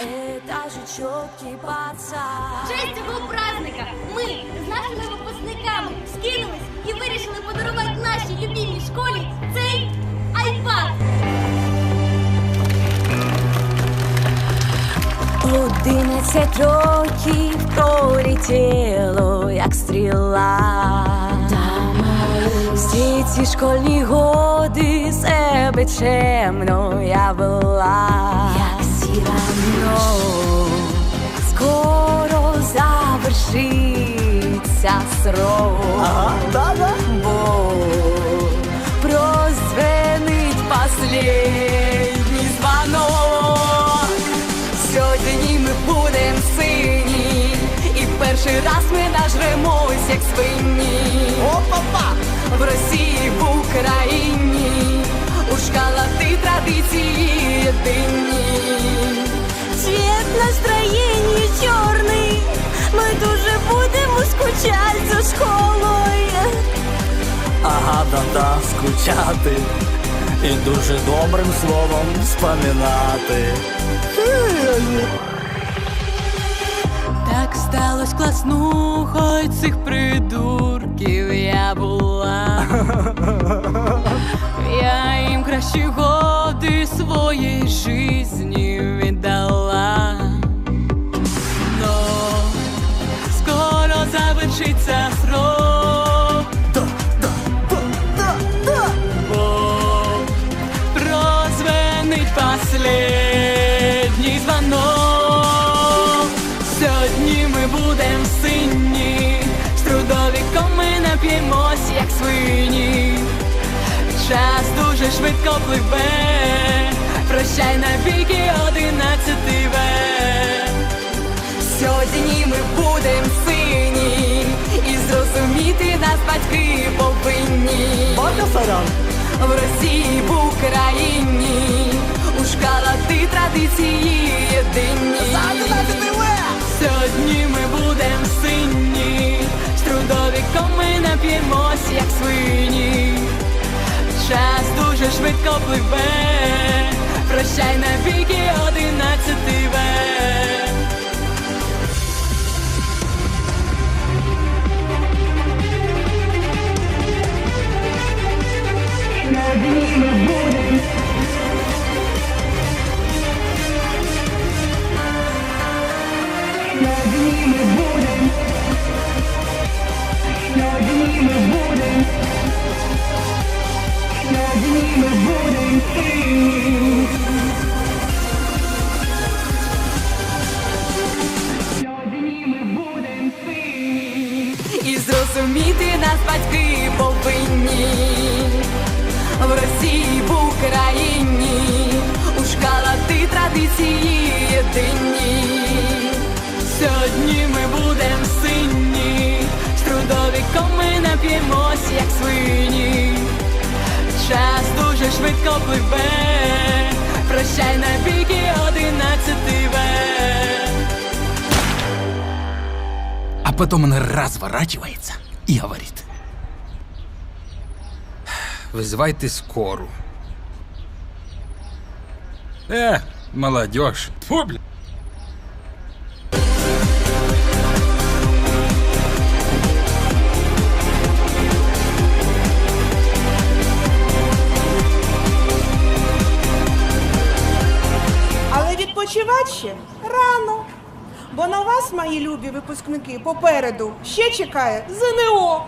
Это же четкий пацан. В честь цього праздника ми з нашими випускниками скинулись і вирішили подарувати нашій любимій школі цей айпад. Одинадцять років пролетіло, як стріла. Всі ці школьні годи себе чемно я вела. Срок. Ага, да-да. бо прозвенить последній звонок. Сьогодні ми будем сині, і перший раз ми нажремось, як свині. Опа-па! Будемо за школою. Ага, да-да, скучати і дуже добрим словом споминати. Так сталося класнухою цих придурків я була. последній дзвонок. Сьогодні ми будем сині, з трудовиком ми нап'ємось, як свині. Час дуже швидко пливе, прощай навіки одинадцятий В. Сьогодні ми будем сині, і зрозуміти нас батьки повинні. В Росії, в Україні, традиції єдині. Сьогодні ми будем сині, з трудовиком ми нап'ємось, як свині. Час дуже швидко пливе, прощай навіки одинадцяти В. зрозуміти нас батьки повинні в Росії, в Україні, у шкалах ти традиції єдині. Сьогодні ми будем сині, з трудовиком ми нап'ємось, як свині. Час дуже швидко пливе, прощай навіки потом он разворачивается и говорит. Вызывайте скору. Э, молодежь. Фу, бля. Але відпочивати ще рано. Бо на вас, мої любі випускники, попереду ще чекає ЗНО.